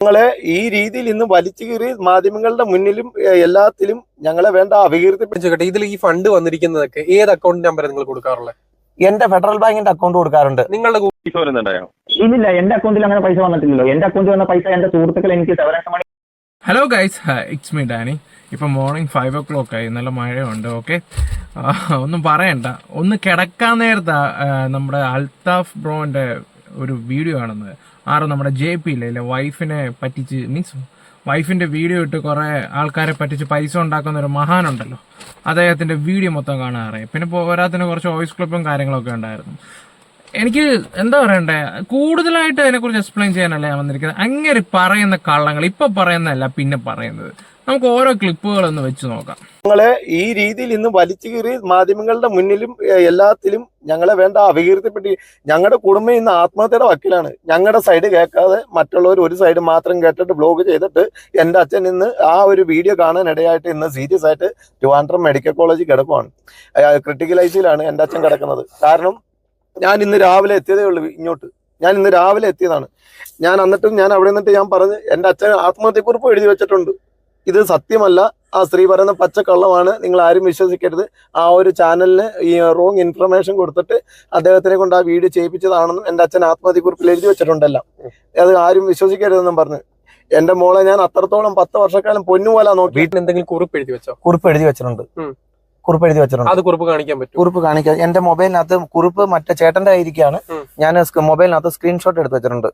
ഞങ്ങളെ ഈ രീതിയിൽ ഇന്ന് വലിച്ചു കീറി മാധ്യമങ്ങളുടെ മുന്നിലും എല്ലാത്തിലും ഞങ്ങളെ വേണ്ട അഭികീർത്തി ചോദിക്കട്ടെ ഇതിൽ ഈ ഫണ്ട് വന്നിരിക്കുന്നതൊക്കെ ഏത് അക്കൗണ്ട് നമ്പർ നിങ്ങൾ കൊടുക്കാറുള്ളത് എന്റെ ഫെഡറൽ ബാങ്കിന്റെ അക്കൗണ്ട് കൊടുക്കാറുണ്ട്. നിങ്ങളുടെ ഇല്ലില്ല എന്റെ അക്കൗണ്ടിൽ അങ്ങനെ പൈസ വന്നിട്ടില്ലല്ലോ. എന്റെ അക്കൗണ്ടിൽ വന്ന പൈസ എന്റെ സുഹൃത്തുക്കൾ എനിക്ക് മണി hello guys it's me Dani ഇപ്പം മോർണിംഗ് ഫൈവ് ഒ ക്ലോക്ക് ആയി. നല്ല മഴയുണ്ട് ഓക്കെ ഒന്നും പറയണ്ട. ഒന്ന് കിടക്കാൻ നേരത്താ നമ്മുടെ അൽതാഫ് ബ്രോന്റെ ഒരു വീഡിയോ കാണുന്നത്. ആറ് നമ്മുടെ ജെ പി ഇല്ലേ വൈഫിനെ പറ്റിച്ച് മീൻസ് വൈഫിന്റെ വീഡിയോ ഇട്ട് കുറെ ആൾക്കാരെ പറ്റിച്ച് പൈസ ഉണ്ടാക്കുന്ന ഒരു മഹാനുണ്ടല്ലോ. അദ്ദേഹത്തിന്റെ വീഡിയോ മൊത്തം കാണാറേ പിന്നെ പോരാത്തിന് കുറച്ച് വോയിസ് ക്ലിപ്പും കാര്യങ്ങളൊക്കെ ഉണ്ടായിരുന്നു. എനിക്ക് എന്താ പറയണ്ടേ? കൂടുതലായിട്ട് അതിനെക്കുറിച്ച് എക്സ്പ്ലെയിൻ ചെയ്യാനല്ല ഞാൻ വന്നിരിക്കുന്നത്. അങ്ങനെ പറയുന്ന കള്ളങ്ങൾ ഇപ്പൊ പറയുന്നതല്ല പിന്നെ പറയുന്നത്. നമുക്ക് ഓരോ ക്ലിപ്പുകൾ ഒന്ന് വെച്ച് നോക്കാം. ഞങ്ങളെ ഈ രീതിയിൽ ഇന്ന് വലിച്ചു കീറി മാധ്യമങ്ങളുടെ മുന്നിലും എല്ലാത്തിലും ഞങ്ങളെ വേണ്ട അപകീർത്തിപ്പെട്ടി ഞങ്ങളുടെ കുടുംബം ഇന്ന് ആത്മഹത്യയുടെ വക്കിലാണ്. ഞങ്ങളുടെ സൈഡ് കേൾക്കാതെ മറ്റുള്ളവർ ഒരു സൈഡ് മാത്രം കേട്ടിട്ട് ബ്ലോഗ് ചെയ്തിട്ട് എന്റെ അച്ഛൻ ഇന്ന് ആ ഒരു വീഡിയോ കാണാൻ ഇടയായിട്ട് ഇന്ന് സീരിയസ് ആയിട്ട് ട്രിവാൻഡ്രം മെഡിക്കൽ കോളേജിൽ കിടക്കുവാണ്. ക്രിട്ടിക്കൽ ഐസിയിലാണ് എന്റെ അച്ഛൻ കിടക്കുന്നത്. കാരണം ഞാൻ ഇന്ന് രാവിലെ എത്തിയതേ ഉള്ളൂ ഇങ്ങോട്ട്. ഞാൻ ഇന്ന് രാവിലെ എത്തിയതാണ്. ഞാൻ എന്നിട്ടും ഞാൻ അവിടെ നിന്നിട്ട് ഞാൻ പറഞ്ഞ് എന്റെ അച്ഛൻ ആത്മഹത്യക്കുറിപ്പ് എഴുതി വെച്ചിട്ടുണ്ട്. ഇത് സത്യമല്ല. ആ സ്ത്രീ പറയുന്ന പച്ചക്കള്ളമാണ്. നിങ്ങൾ ആരും വിശ്വസിക്കരുത്. ആ ഒരു ചാനലിന് ഈ റോങ് ഇൻഫർമേഷൻ കൊടുത്തിട്ട് അദ്ദേഹത്തിനെ കൊണ്ട് ആ വീഡിയോ ചെയ്യിപ്പിച്ചതാണെന്നും എന്റെ അച്ഛൻ ആത്മഹത്യ കുറിപ്പിൽ എഴുതി വെച്ചിട്ടുണ്ടല്ലോ. അത് ആരും വിശ്വസിക്കരുതെന്നും പറഞ്ഞു. എന്റെ മോളെ ഞാൻ അത്രത്തോളം പത്ത് വർഷക്കാലം പൊന്നുപോലെ നോക്കി. വീട്ടിൽ എന്തെങ്കിലും കുറിപ്പ് എഴുതി വെച്ചോ? കുറിപ്പ് എഴുതി വെച്ചിട്ടുണ്ട്. കുറിപ്പ് എഴുതി വെച്ചിട്ടുണ്ട്. അത് കുറിപ്പ് കാണിക്കാൻ പറ്റും കുറിപ്പ് കാണിക്കാൻ. എന്റെ മൊബൈലിനകത്ത് കുറിപ്പ് മറ്റേ ചേട്ടന്റെ ആയിരിക്കാണ് ഞാൻ മൊബൈലിനകത്ത് സ്ക്രീൻഷോട്ട് എടുത്ത് വെച്ചിട്ടുണ്ട്.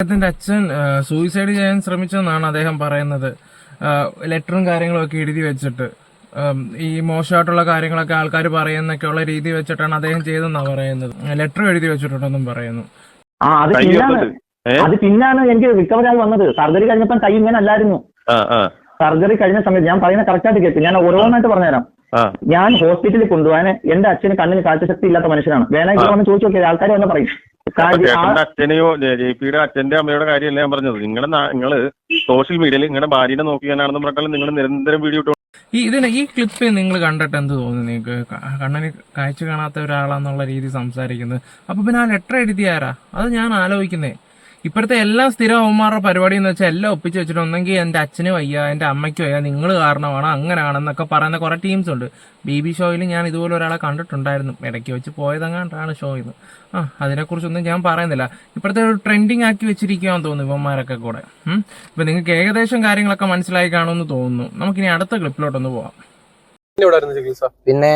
അദ്ദേഹത്തിന്റെ അച്ഛൻ സൂയിസൈഡ് ചെയ്യാൻ ശ്രമിച്ചെന്നാണ് അദ്ദേഹം പറയുന്നത്. ലെറ്ററും കാര്യങ്ങളും ഒക്കെ എഴുതി വെച്ചിട്ട്. ഈ മോശമായിട്ടുള്ള കാര്യങ്ങളൊക്കെ ആൾക്കാർ പറയുന്നൊക്കെ ഉള്ള രീതി വെച്ചിട്ടാണ് അദ്ദേഹം ചെയ്തെന്നാണ് പറയുന്നത്. ലെറ്റർ എഴുതി വെച്ചിട്ടുണ്ടെന്നും പറയുന്നു. ആ അത് പിന്നാണ് അത് പിന്നാണ് എനിക്ക് റിക്കവർ ആയി വന്നത്. സർജറി കഴിഞ്ഞപ്പോൾ കൈ ഇങ്ങനെ അല്ലായിരുന്നു. സർജറി കഴിഞ്ഞ സമയത്ത് ഞാൻ പറയുന്ന കറക്റ്റ് ആയിട്ട് കേട്ടു. ഞാൻ ഓരോന്നായിട്ട് പറഞ്ഞുതരാം. ഞാൻ ഹോസ്പിറ്റലിൽ കൊണ്ടുപോകാൻ എന്റെ അച്ഛന് കണ്ണിന് കാഴ്ചശക്തി ഇല്ലാത്ത മനുഷ്യനാണ്. വേണമെങ്കിൽ ചോദിച്ചു നോക്കിയാൽ ആൾക്കാർ വന്ന് പറയും. ചേട്ടന്റെ അച്ഛനെയോ ജെ പിയുടെ അച്ഛന്റെ അമ്മയുടെ കാര്യമല്ല ഞാൻ പറഞ്ഞത്? നിങ്ങളുടെ നിങ്ങൾ സോഷ്യൽ മീഡിയയിൽ നിങ്ങളുടെ ഭാര്യനെ നോക്കിയാണെന്ന് പറഞ്ഞാൽ നിങ്ങൾ നിരന്തരം വീഡിയോ ഇട്ടു ഈ ഇതിന് ഈ ക്ലിപ്പ് നിങ്ങൾ കണ്ടിട്ട് എന്ത് തോന്നുന്നു നിങ്ങൾക്ക്? കണ്ണന് കാഴ്ച കാണാത്ത ഒരാളാന്നുള്ള രീതി സംസാരിക്കുന്നത്. അപ്പൊ പിന്നെ ആ ലെറ്റർ എഴുതിയാരാ അത് ഞാൻ ആലോചിക്കുന്നേ. ഇപ്പോഴത്തെ എല്ലാ സ്ഥിരം അവന്മാരുടെ പരിപാടി എന്ന് വെച്ചാൽ എല്ലാം ഒപ്പിച്ച് വെച്ചിട്ട് ഒന്നെങ്കിൽ എന്റെ അച്ഛന് വയ്യ എന്റെ അമ്മയ്ക്ക് വയ്യ നിങ്ങൾ കാരണമാണ് അങ്ങനെയാണെന്നൊക്കെ പറയുന്ന കുറെ ടീംസ് ഉണ്ട്. ബി ബി ഷോയിൽ ഞാൻ ഇതുപോലെ ഒരാളെ കണ്ടിട്ടുണ്ടായിരുന്നു. ഇടയ്ക്ക് വെച്ച് പോയതെങ്ങാണ്ടാണ് ഷോ ഇന്ന് ആ അതിനെക്കുറിച്ചൊന്നും ഞാൻ പറയുന്നില്ല. ഇപ്പോഴത്തെ ഒരു ട്രെൻഡിങ് ആക്കി വെച്ചിരിക്കുകയാണെന്ന് തോന്നുന്നു ഇവന്മാരൊക്കെ കൂടെ. ഇപ്പം നിങ്ങൾക്ക് ഏകദേശം കാര്യങ്ങളൊക്കെ മനസ്സിലായി കാണുമെന്ന് തോന്നുന്നു. നമുക്കിനി അടുത്ത ക്ലിപ്പിലോട്ടൊന്ന് പോവാം. പിന്നെ ഇവിടെ ചികിത്സ? പിന്നെ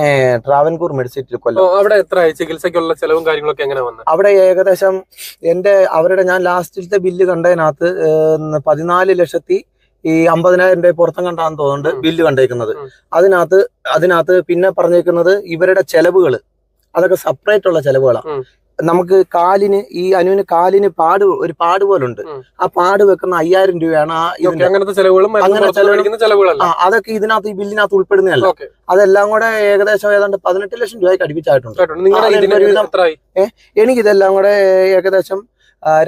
ട്രാവൻകൂർ മെഡിസിറ്റിൽ കൊല്ലം. അവിടെ എത്ര ചികിത്സയ്ക്കുള്ള ചെലവും കാര്യങ്ങളൊക്കെ എങ്ങനെ വന്നു? അവിടെ ഏകദേശം എന്റെ അവരുടെ ഞാൻ ലാസ്റ്റിലത്തെ ബില്ല് കണ്ടതിനകത്ത് പതിനാല് ലക്ഷത്തി ഈ അമ്പതിനായിരം രൂപ പുറത്തും കണ്ടാന്ന് തോന്നുന്നുണ്ട് ബില്ല് കണ്ടേക്കുന്നത്. അതിനകത്ത് അതിനകത്ത് പിന്നെ പറഞ്ഞേക്കുന്നത് ഇവരുടെ ചെലവുകൾ അതൊക്കെ സെപ്പറേറ്റ് ഉള്ള ചെലവുകളാണ്. നമുക്ക് കാലിന് ഈ അനുവിന് കാലിന് പാട് ഒരു പാട് പോലെ ഉണ്ട് ആ പാട് വെക്കുന്ന അയ്യായിരം രൂപയാണ് ആ അങ്ങനത്തെ ചെലവുകളും അങ്ങനെ അതൊക്കെ ഇതിനകത്ത് ഈ ബില്ലിനകത്ത് ഉൾപ്പെടുന്നതല്ല. അതെല്ലാം കൂടെ ഏകദേശം ഏതാണ്ട് പതിനെട്ട് ലക്ഷം രൂപയ്ക്ക് അടുപ്പിച്ചായിട്ടുണ്ട്. എനിക്കിതെല്ലാം കൂടെ ഏകദേശം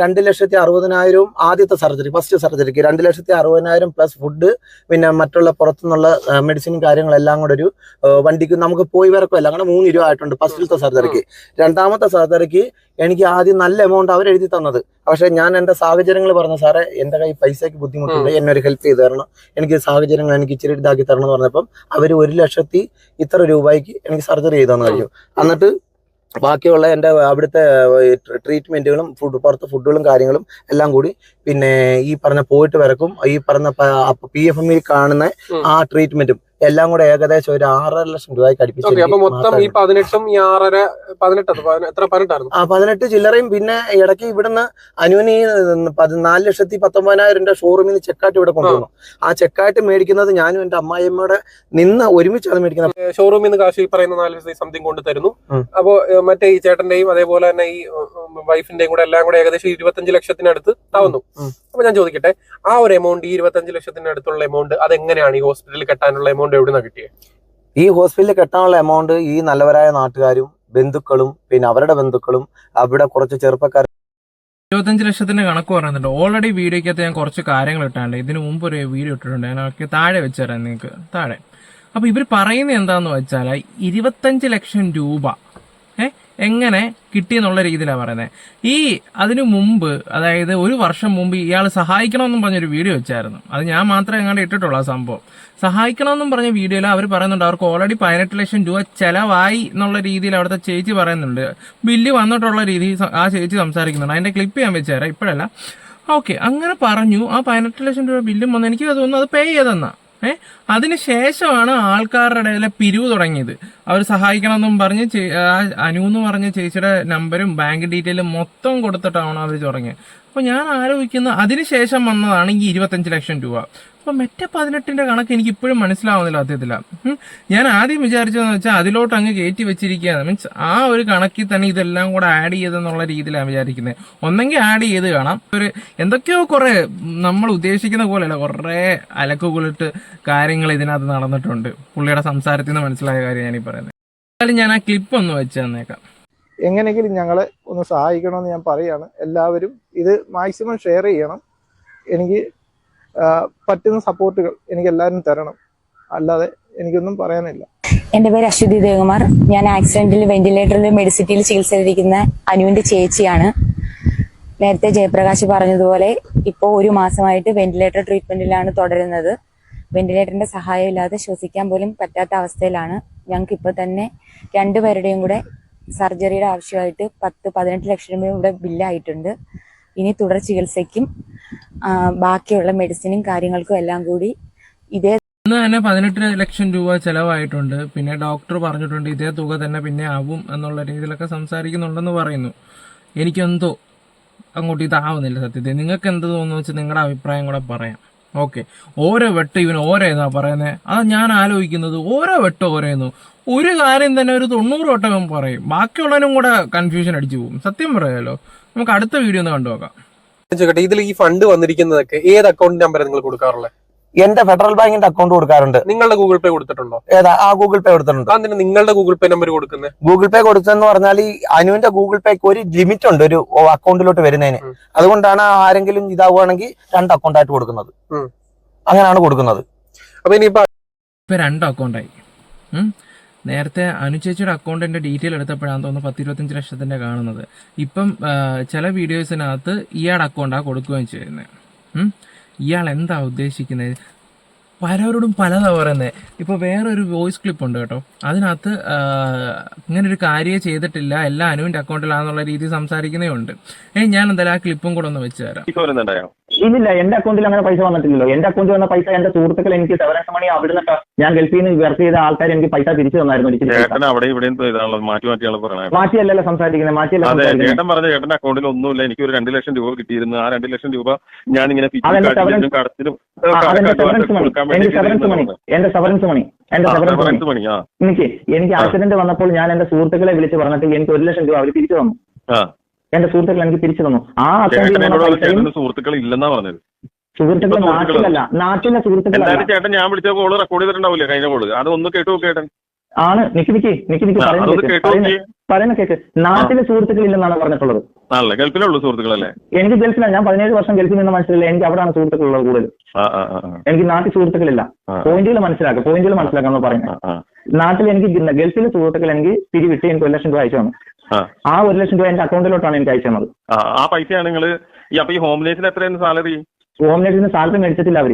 രണ്ട് ലക്ഷത്തി അറുപതിനായിരവും ആദ്യത്തെ സർജറി ഫസ്റ്റ് സർജറിക്ക് രണ്ട് ലക്ഷത്തി അറുപതിനായിരം പ്ലസ് ഫുഡ് പിന്നെ മറ്റുള്ള പുറത്തുനിന്നുള്ള മെഡിസിനും കാര്യങ്ങളെല്ലാം കൂടെ ഒരു വണ്ടിക്ക് നമുക്ക് പോയി വരക്കുമല്ല അങ്ങനെ മൂന്ന് രൂപ ആയിട്ടുണ്ട് ഫസ്റ്റിലത്തെ സർജറിക്ക് രണ്ടാമത്തെ സർജറിക്ക് എനിക്ക് ആദ്യം നല്ല എമൗണ്ട് അവർ എഴുതി തന്നത്. പക്ഷെ ഞാൻ എന്റെ സാഹചര്യങ്ങൾ പറഞ്ഞു സാറേ എന്റെ കൈ പൈസയ്ക്ക് ബുദ്ധിമുട്ടുണ്ട്. എന്നെ ഒരു ഹെൽപ്പ് ചെയ്ത് തരണം. എനിക്ക് സാഹചര്യങ്ങൾ എനിക്ക് ഇച്ചിരി ഇതാക്കി തരണം എന്ന് പറഞ്ഞപ്പം അവർ ഒരു ലക്ഷത്തി ഇത്ര രൂപയ്ക്ക് എനിക്ക് സർജറി ചെയ്തെന്ന് കഴിഞ്ഞു. എന്നിട്ട് ബാക്കിയുള്ള എന്റെ അവിടുത്തെ ട്രീറ്റ്മെന്റുകളും ഫുഡ് പുറത്ത് ഫുഡുകളും കാര്യങ്ങളും എല്ലാം കൂടി പിന്നെ ഈ പറഞ്ഞ പോയിട്ട് വരക്കും. ഈ പറഞ്ഞ പി എഫ് എമ്മിൽ കാണുന്ന ആ ട്രീറ്റ്മെന്റും എല്ലാം കൂടെ ഏകദേശം ഒരു ആറര ലക്ഷം രൂപയ്ക്ക് അടുപ്പിച്ചു മൊത്തം ഈ പതിനെട്ടും ഈ ആറര പതിനെട്ട് അത് പതിനെ- എത്ര പതിനെട്ടായിരുന്നു? ആ പതിനെട്ട് ചില്ലറയും പിന്നെ ഇടയ്ക്ക് ഇവിടുന്ന് അനുവിന് ഈ നാല് ലക്ഷത്തി പത്തൊമ്പതിനായിരം രൂപ ഷോറൂമിൽ നിന്ന് ചെക്കായിട്ട് ഇവിടെ കൊണ്ടുവന്നു. ആ. ചെക്കായിട്ട് മേടിക്കുന്നത് ഞാനും എന്റെ അമ്മായിയമ്മയുടെ നിന്ന് ഒരുമിച്ചാണ് മേടിക്കുന്നത് ഷോറൂമിൽ നിന്ന് കാശ് ഈ പറയുന്ന നാല് സംതിങ് കൊണ്ട് തരുന്നു. അപ്പോ മറ്റേ ഈ ചേട്ടന്റെയും അതേപോലെ തന്നെ ഈ വൈഫിന്റെയും കൂടെ എല്ലാം കൂടെ ഏകദേശം ഇരുപത്തഞ്ച് ലക്ഷത്തിനടുത്ത് ആവുന്നു. അപ്പൊ ഞാൻ ചോദിക്കട്ടെ ആ ഒരു എമൗണ്ട് ഈ ഇരുപത്തഞ്ച് ലക്ഷത്തിനടുത്തുള്ള എമൗണ്ട് അതെങ്ങനെയാണ് ഈ ഹോസ്പിറ്റലിൽ കെട്ടാനുള്ള എമൗണ്ട് എവിടുന്ന കിട്ടിയത് ഈ ഹോസ്പിറ്റലിൽ കെട്ടാനുള്ള എമൗണ്ട് ഈ നല്ലവരായ നാട്ടുകാരും ബന്ധുക്കളും പിന്നെ അവരുടെ ബന്ധുക്കളും അവിടെ കുറച്ച് ചെറുപ്പക്കാർ ഇരുപത്തഞ്ച് ലക്ഷത്തിന്റെ കണക്ക് പറയുന്നുണ്ട്. ഓൾറെഡി വീഡിയോക്കകത്ത് ഞാൻ കുറച്ച് കാര്യങ്ങൾ ഇട്ടാണ്ട് ഇതിനു മുമ്പ് ഒരു വീഡിയോ ഇട്ടിട്ടുണ്ട്. ഞാൻ ഒക്കെ താഴെ വെച്ചുതരാം നിങ്ങൾക്ക്. താഴെ. അപ്പൊ ഇവർ പറയുന്നത് എന്താന്ന് വെച്ചാൽ ഇരുപത്തഞ്ച് ലക്ഷം രൂപ എങ്ങനെ കിട്ടിയെന്നുള്ള രീതിയിലാണ് പറയുന്നത് ഈ അതിനു മുമ്പ് അതായത് ഒരു വർഷം മുമ്പ് ഇയാൾ സഹായിക്കണമെന്നും പറഞ്ഞൊരു വീഡിയോ വെച്ചായിരുന്നു. അത് ഞാൻ മാത്രമേ എങ്ങാണ്ട് ഇട്ടിട്ടുള്ളൂ ആ സംഭവം. സഹായിക്കണമെന്നും പറഞ്ഞ വീഡിയോയിൽ അവർ പറയുന്നുണ്ട് അവർക്ക് ഓൾറെഡി പതിനെട്ട് ലക്ഷം രൂപ ചെലവായി എന്നുള്ള രീതിയിൽ അവിടുത്തെ ചേച്ചി പറയുന്നുണ്ട്. ബില്ല് വന്നിട്ടുള്ള രീതി ആ ചേച്ചി സംസാരിക്കുന്നുണ്ട്. അതിന്റെ ക്ലിപ്പ് ഞാൻ വെച്ചുതരാം. ഇപ്പോഴല്ല. ഓക്കെ അങ്ങനെ പറഞ്ഞു. ആ പതിനെട്ട് ലക്ഷം രൂപ ബില്ലും വന്ന് എനിക്ക് തോന്നുന്നു അത് പേ ചെയ്തെന്നാ. ഏ? അതിനുശേഷമാണ് ആൾക്കാരുടെ ഇടയിലെ പിരിവ് തുടങ്ങിയത്. അവർ സഹായിക്കണമെന്നും പറഞ്ഞ് അനു എന്ന് പറഞ്ഞ ചേച്ചിയുടെ നമ്പരും ബാങ്ക് ഡീറ്റെയിലും മൊത്തം കൊടുത്തിട്ടാണ് അവർ തുടങ്ങിയത്. അപ്പോൾ ഞാൻ ആലോചിക്കുന്ന അതിനുശേഷം വന്നതാണ് ഈ ഇരുപത്തഞ്ച് ലക്ഷം രൂപ. അപ്പോൾ മെറ്റ പതിനെട്ടിന്റെ കണക്ക് എനിക്ക് ഇപ്പോഴും മനസ്സിലാവുന്നില്ല അദ്ദേഹത്തില ഞാൻ ആദ്യം വിചാരിച്ചതെന്ന് വെച്ചാൽ അതിലോട്ട് അങ്ങ് കയറ്റി വെച്ചിരിക്കുകയാണ്. മീൻസ് ആ ഒരു കണക്കിൽ തന്നെ ഇതെല്ലാം കൂടെ ആഡ് ചെയ്തെന്നുള്ള രീതിയിലാണ് വിചാരിക്കുന്നത് ഒന്നെങ്കിൽ ആഡ് ചെയ്ത് കാണാം. ഒരു എന്തൊക്കെയോ കുറെ നമ്മൾ ഉദ്ദേശിക്കുന്ന പോലെയല്ല കുറേ അലക്കുകുളിട്ട് കാര്യങ്ങൾ ഇതിനകത്ത് നടന്നിട്ടുണ്ട്. പുള്ളിയുടെ സംസാരത്തിൽ നിന്ന് മനസ്സിലായ കാര്യം ഞാനീ പറയുന്നത് എന്തായാലും ഞാൻ ആ ക്ലിപ്പ് ഒന്ന് വെച്ച് തന്നേക്കാം. എങ്ങനെയെങ്കിലും ഞങ്ങളെ ഒന്ന് സഹായിക്കണമെന്ന് ഞാൻ പറയാണ്. എല്ലാവരും ഇത് മാക്സിമം ഷെയർ ചെയ്യണം. എനിക്ക് പറ്റുന്ന സപ്പോർട്ടുകൾ എനിക്ക് എല്ലാവരും തരണം. അല്ലാതെ എനിക്കൊന്നും പറയാനില്ല. എന്റെ പേര് അശ്വതി ദേവകുമാർ. ഞാൻ ആക്സിഡന്റിൽ വെന്റിലേറ്ററിൽ മെഡിസിറ്റിയിൽ ചികിത്സയിലിരിക്കുന്ന അനുവിന്റെ ചേച്ചിയാണ്. നേരത്തെ ജയപ്രകാശ് പറഞ്ഞതുപോലെ ഇപ്പോൾ ഒരു മാസമായിട്ട് വെന്റിലേറ്റർ ട്രീറ്റ്മെന്റിലാണ് തുടരുന്നത്. വെന്റിലേറ്ററിന്റെ സഹായം ഇല്ലാതെ ശ്വസിക്കാൻ പോലും പറ്റാത്ത അവസ്ഥയിലാണ്. ഞങ്ങൾക്ക് ഇപ്പോൾ തന്നെ രണ്ടുപേരുടെയും കൂടെ സർജറിയുടെ ആവശ്യമായിട്ട് പത്ത് പതിനെട്ട് ലക്ഷം രൂപ ഇവിടെ ബില്ലായിട്ടുണ്ട്. ഇനി തുടർ ചികിത്സയ്ക്കും ബാക്കിയുള്ള മെഡിസിനും കാര്യങ്ങൾക്കും എല്ലാം കൂടി ഇതേ ഇന്ന് തന്നെ പതിനെട്ട് ലക്ഷം രൂപ ചെലവായിട്ടുണ്ട്. പിന്നെ ഡോക്ടർ പറഞ്ഞിട്ടുണ്ട് ഇതേ തുക തന്നെ പിന്നെ ആവും എന്നുള്ള രീതിയിലൊക്കെ സംസാരിക്കുന്നുണ്ടെന്ന് പറയുന്നു. എനിക്കെന്തോ അങ്ങോട്ട് ഇതാവുന്നില്ല സത്യത്തിൽ. നിങ്ങൾക്ക് എന്ത് തോന്നുന്നു വെച്ചാൽ നിങ്ങളുടെ അഭിപ്രായം കൂടെ പറയാം. ഓക്കെ. ഓരോ വെട്ട് ഇവൻ ഓരോ എന്നാ പറയുന്നത് അതാ ഞാൻ ആലോചിക്കുന്നത് ഓരോ വെട്ടം ഓരോന്നു. ഒരു കാര്യം തന്നെ ഒരു തൊണ്ണൂറ് വട്ടം പറയും. ബാക്കിയുള്ളവനും കൂടെ കൺഫ്യൂഷൻ അടിച്ചു പോകും. സത്യം പറയാലോ. നമുക്ക് അടുത്ത വീഡിയോ ഒന്ന് കണ്ടു നോക്കാം. ചോദിക്കട്ടെ ഇതിൽ ഈ ഫണ്ട് വന്നിരിക്കുന്നതൊക്കെ ഏത് അക്കൗണ്ട് നമ്പർ നിങ്ങൾ കൊടുക്കാറുള്ളത് എന്റെ ഫെഡറൽ ബാങ്കിന്റെ അക്കൗണ്ട് കൊടുക്കാറുണ്ട്. നിങ്ങളുടെ ഗൂഗിൾ പേ കൊടുത്തിട്ടുണ്ടോ? ഏതാ? ആ ഗൂഗിൾ പേ കൊടുത്തിട്ടുണ്ട്. അതിന് നിങ്ങളുടെ ഗൂഗിൾ പേ നമ്പർ കൊടുക്കുന്നത് ഗൂഗിൾ പേ കൊടുത്തെന്ന് പറഞ്ഞാൽ ഈ അനുവിന്റെ ഗൂഗിൾ പേക്ക് ഒരു ലിമിറ്റ് ഉണ്ട് ഒരു അക്കൗണ്ടിലോട്ട് വരുന്നതിന്. അതുകൊണ്ടാണ് ആരെങ്കിലും ഇതാവുകയാണെങ്കിൽ രണ്ട് അക്കൗണ്ടായിട്ട് കൊടുക്കുന്നത്. അങ്ങനെയാണ് കൊടുക്കുന്നത്. അപ്പൊ ഇനിയിപ്പോ ഇപ്പം രണ്ട് അക്കൗണ്ടായി. നേരത്തെ അനുചേച്ചിയുടെ അക്കൗണ്ടിന്റെ ഡീറ്റെയിൽ എടുത്തപ്പോഴാണ് തോന്നുന്നു പത്ത് ഇരുപത്തഞ്ച് ലക്ഷത്തിന്റെ കാണുന്നത്. ഇപ്പം ചില വീഡിയോസിനകത്ത് ഇയാളുടെ അക്കൗണ്ടാണ് കൊടുക്കുകയും ചെയ്യുന്നത് ഇയാൾ എന്താ ഉദ്ദേശിക്കുന്നത് പലരോടും പലതാ പറയുന്നത് ഇപ്പോൾ ഒരു വോയിസ് ക്ലിപ്പ് ഉണ്ട് കേട്ടോ. അതിനകത്ത് ഇങ്ങനെ ഒരു കാര്യം ചെയ്തിട്ടില്ല. എല്ലാ അനുവിന്റെ അക്കൗണ്ടിലാണെന്നുള്ള രീതിയിൽ സംസാരിക്കുന്നേ ഉണ്ട്. ഏ ഞാൻ എന്തായാലും ആ ക്ലിപ്പും കൂടെ ഒന്ന് വെച്ച് തരാം. ഇല്ലില്ല എന്റെ അക്കൗണ്ടിൽ അങ്ങനെ പൈസ വന്നിട്ടില്ലല്ലോ. എന്റെ അക്കൗണ്ടിൽ വന്ന പൈസ എന്റെ സുഹൃത്തുക്കൾ എനിക്ക് സെവനൻസ് മണി അവിടുന്ന് ഞാൻ ഗൾഫിൽ നിന്ന് വർക്ക് ചെയ്ത ആൾക്കാർ എനിക്ക് പൈസ തിരിച്ചു തന്നായിരുന്നു മാറ്റിയല്ലല്ലോ സംസാരിക്കുന്നത് മാറ്റിയല്ല ചേട്ടൻ പറഞ്ഞ ചേട്ടന്റെ അക്കൗണ്ടിൽ ഒന്നുമില്ല എനിക്ക് ഒരു രണ്ട് ലക്ഷം രൂപ കിട്ടിയിരുന്നു. ആ രണ്ട് ലക്ഷം രൂപ ഞാൻ ഇങ്ങനെ മണി എന്റെ സെവറൻസ് മണി എന്റെ സെവറൻസ് മണി എന്റെ സെവറൻസ് മണി മണി എനിക്ക് എനിക്ക് ആക്സിഡന്റ് വന്നപ്പോൾ ഞാൻ എന്റെ സുഹൃത്തുക്കളെ വിളിച്ച് പറഞ്ഞിട്ട് എനിക്ക് ഒരു ലക്ഷം രൂപ അവർ തിരിച്ചു തന്നു. എന്റെ സുഹൃത്തുക്കൾ എനിക്ക് തിരിച്ചു തന്നു. ആ അക്കൗണ്ടിൽ സുഹൃത്തുക്കൾ ഇല്ലെന്നാ പറഞ്ഞത്. സുഹൃത്തുക്കൾ നാട്ടിലല്ല നാട്ടിലെ സുഹൃത്തുക്കളല്ല. ചേട്ടൻ ഞാൻ വിളിച്ച കോൾ റെക്കോർഡ് ചെയ്തിട്ടുണ്ടാവില്ല കഴിഞ്ഞ കോൾ അതൊന്ന് കേട്ടു നോക്ക് ചേട്ടൻ. ആണ്. നിക്ക് നിക്ക് നിക്ക് നിക്ക് പറയുന്ന കേക്ക് കേട്ടു നാട്ടിലെ സുഹൃത്തുക്കൾ ഇല്ലെന്നാണ് പറഞ്ഞിട്ടുള്ളത്. ഗൾഫിലുള്ള സുഹൃത്തുക്കളല്ലേ? എനിക്ക് ഗൾഫിലാണ്. ഞാൻ പതിനേഴ് വർഷം ഗൾഫിൽ നിന്ന് മനസ്സിലായില്ല എനിക്ക് അവിടെയാണ് സുഹൃത്തുക്കളുള്ളത് കൂടുതൽ എനിക്ക് നാട്ടിൽ സുഹൃത്തുക്കളില്ല. പോയിന്റുകൾ മനസ്സിലാക്കുക പോയിന്റുകൾ മനസ്സിലാക്കാന്ന് പറയുന്നത്. നാട്ടിൽ എനിക്ക് ഗൾഫിലെ സുഹൃത്തുക്കൾ എനിക്ക് പിരിവിട്ട് എനിക്ക് ഒരു ലക്ഷം രൂപ അയച്ചു തന്നു. ആ. ഒരു ലക്ഷം രൂപ എന്റെ അക്കൗണ്ടിലോട്ടാണ് എനിക്ക് അയച്ചു തന്നത്. ആ, പൈസയാണ് നിങ്ങൾ ഈ അപ്പൊ ഈ ഹോം നേഴ്സിന് എത്രയാണ് സാലറി ഹോം നേഴ്സിന് സാലറി മേടിച്ചിട്ടില്ല അവർ.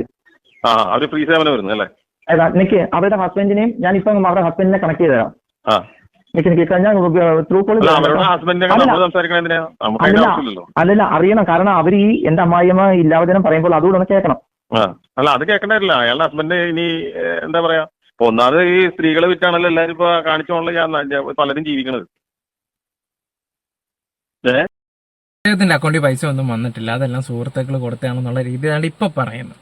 ആ അവർ ഫ്രീ സേവനം വരുന്നു അല്ലേ? എനിക്ക് അവരുടെ ഹസ്ബൻഡിനെയും ഞാൻ ഇപ്പം അവരുടെ ഹസ്ബൻഡിനെ കണക്ട് ചെയ്ത് തരാം. ഞാൻ ത്രൂ കോൾ അല്ല അവരുടെ ഹസ്ബൻഡിനെ നമ്മൾ സംസാരിക്കണ എന്തിനാ? നമുക്ക് അതിന്റെ അല്ല. ആവശ്യമില്ലല്ലോ. അതല്ല അറിയണം. കാരണം അവർ ഈ എന്റെ അമ്മായിയമ്മ ഇല്ലാവചനം പറയുമ്പോൾ അതുകൂടെ ഒന്ന് കേൾക്കണം. അല്ല അത് കേൾക്കണ്ടായില്ല അയാളുടെ ഹസ്ബൻഡ് ഇനി എന്താ പറയാ? ഒന്നാമത് ഈ സ്ത്രീകളെ വിറ്റാണല്ലോ എല്ലാരും ഇപ്പൊ കാണിച്ചോണല്ലോ ഞാൻ പലരും ജീവിക്കണത്. അദ്ദേഹത്തിന്റെ അക്കൗണ്ടിൽ പൈസ ഒന്നും വന്നിട്ടില്ല. അതെല്ലാം സുഹൃത്തുക്കൾ കൊടുത്തതാണെന്നുള്ള രീതിയിലാണ് ഇപ്പൊ പറയുന്നത്.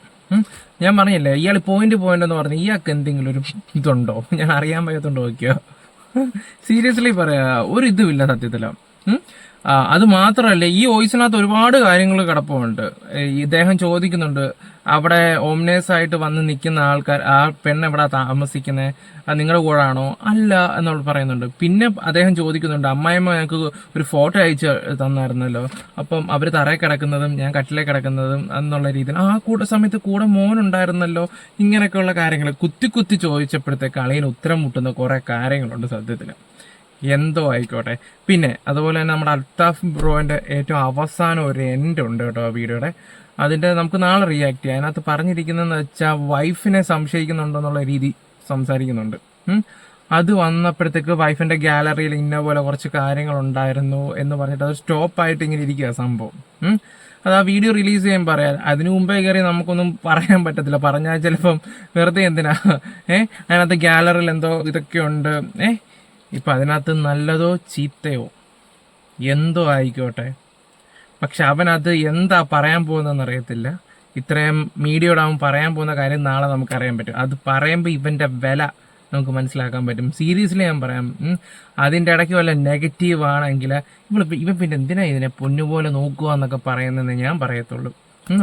ഞാൻ പറഞ്ഞില്ലേ ഇയാൾ പോയിന്റ് പോയിന്റ് എന്ന് പറഞ്ഞു ഇയാൾക്ക് എന്തെങ്കിലും ഒരു ഇതുണ്ടോ? ഞാൻ അറിയാൻ പറ്റത്തുണ്ടോ നോക്കിയോ? സീരിയസ്ലി പറയാ ഒരു ഇതുമില്ല സത്യത്തിലോ. അത് മാത്രമല്ല ഈ വോയിസിനകത്ത് ഒരുപാട് കാര്യങ്ങൾ കിടപ്പുണ്ട്. ഇദ്ദേഹം ചോദിക്കുന്നുണ്ട് അവിടെ ഓംനേഴ്സ് ആയിട്ട് വന്ന് നിൽക്കുന്ന ആൾക്കാർ ആ പെണ്ണ് എവിടെ താമസിക്കുന്നത് നിങ്ങളുടെ കൂടെ ആണോ അല്ല എന്നുള്ള പറയുന്നുണ്ട്. പിന്നെ അദ്ദേഹം ചോദിക്കുന്നുണ്ട് അമ്മായിമ്മ ഞങ്ങൾക്ക് ഒരു ഫോട്ടോ അയച്ച് തന്നായിരുന്നല്ലോ. അപ്പം അവർ തറയിൽ കിടക്കുന്നതും ഞാൻ കട്ടിലേ കിടക്കുന്നതും എന്നുള്ള രീതിയിൽ. ആ കൂട്ട സമയത്ത് കൂടെ മോനുണ്ടായിരുന്നല്ലോ. ഇങ്ങനെയൊക്കെയുള്ള കാര്യങ്ങൾ കുത്തി കുത്തി ചോദിച്ചപ്പോഴത്തേക്ക് അളിയൻ ഉത്തരം മുട്ടുന്ന കുറേ കാര്യങ്ങളുണ്ട് സത്യത്തിൽ എന്തോ ആയിക്കോട്ടെ. പിന്നെ അതുപോലെ തന്നെ നമ്മുടെ അൽത്താഫ് ബ്രോന്റെ ഏറ്റവും അവസാനം ഒരു എൻഡ് ഉണ്ട് കേട്ടോ വീഡിയോയുടെ. അതിന്റെ നമുക്ക് നാളെ റിയാക്ട് ചെയ്യാം. അതിനകത്ത് പറഞ്ഞിരിക്കുന്നതെന്ന് വെച്ചാൽ വൈഫിനെ സംശയിക്കുന്നുണ്ടോ എന്നുള്ള രീതി സംസാരിക്കുന്നുണ്ട്. അത് വന്നപ്പോഴത്തേക്ക് വൈഫിന്റെ ഗാലറിയിൽ ഇന്ന പോലെ കുറച്ച് കാര്യങ്ങളുണ്ടായിരുന്നു എന്ന് പറഞ്ഞിട്ട് അത് സ്റ്റോപ്പ് ആയിട്ട് ഇങ്ങനെ ഇരിക്കുക സംഭവം. അത് ആ വീഡിയോ റിലീസ് ചെയ്യാൻ പറയാം അതിനു മുമ്പേ കയറി നമുക്കൊന്നും പറയാൻ പറ്റത്തില്ല. പറഞ്ഞാൽ ചിലപ്പം വെറുതെ എന്തിനാ? ഏഹ് അതിനകത്ത് ഗാലറിയിൽ എന്തോ ഇതൊക്കെ ഉണ്ട്. ഏ? ഇപ്പം അതിനകത്ത് നല്ലതോ ചീത്തയോ? എന്തോ ആയിക്കോട്ടെ. പക്ഷെ അവനത് എന്താ പറയാൻ പോകുന്നതെന്ന് അറിയത്തില്ല. ഇത്രയും മീഡിയയോട് അവൻ പറയാൻ പോകുന്ന കാര്യം നാളെ നമുക്കറിയാൻ പറ്റും. അത് പറയുമ്പോൾ ഇവന്റെ വില നമുക്ക് മനസ്സിലാക്കാൻ പറ്റും. സീരിയസ്ലി ഞാൻ പറയാം അതിന്റെ ഇടയ്ക്ക് വല്ല നെഗറ്റീവ് ആണെങ്കിൽ ഇവൾ ഇവൻ പിന്നെ എന്തിനാ ഇതിനെ പൊന്നുപോലെ നോക്കുക എന്നൊക്കെ പറയുന്നതെന്ന് ഞാൻ പറയത്തുള്ളൂ.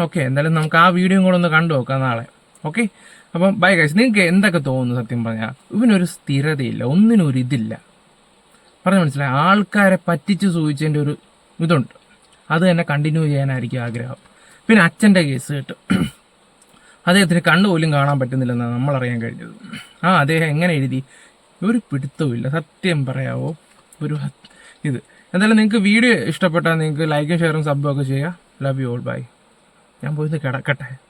ഓക്കെ എന്തായാലും നമുക്ക് ആ വീഡിയോയും കൂടെ ഒന്ന് കണ്ടു നോക്കാം നാളെ. ഓക്കെ? അപ്പം ബൈ ഗൈസ് നിങ്ങൾക്ക് എന്തൊക്കെ തോന്നുന്നു സത്യം പറഞ്ഞാൽ ഇവനൊരു സ്ഥിരതയില്ല ഒന്നിനും ഒരു ഇതില്ല. പറഞ്ഞു മനസ്സിലായി? ആൾക്കാരെ പറ്റിച്ച് സൂചിച്ചതിന്റെ ഒരു ഇതുണ്ട്. അത് തന്നെ കണ്ടിന്യൂ ചെയ്യാനായിരിക്കും ആഗ്രഹം. പിന്നെ അച്ഛന്റെ കേസ് കിട്ടും. അദ്ദേഹത്തിന് കണ്ണുപോലും കാണാൻ പറ്റുന്നില്ലെന്നാണ് നമ്മളറിയാൻ കഴിഞ്ഞത്. ആ അദ്ദേഹം എങ്ങനെ എഴുതി? ഒരു പിടുത്തവും സത്യം പറയാവോ? ഒരു ഇത്. എന്തായാലും നിങ്ങൾക്ക് വീഡിയോ ഇഷ്ടപ്പെട്ടാൽ നിങ്ങൾക്ക് ലൈക്കും ഷെയറും സബ്ബും ഒക്കെ ചെയ്യുക. ലവ് യു ഓൾ ബൈ ഞാൻ പോയി കിടക്കട്ടെ.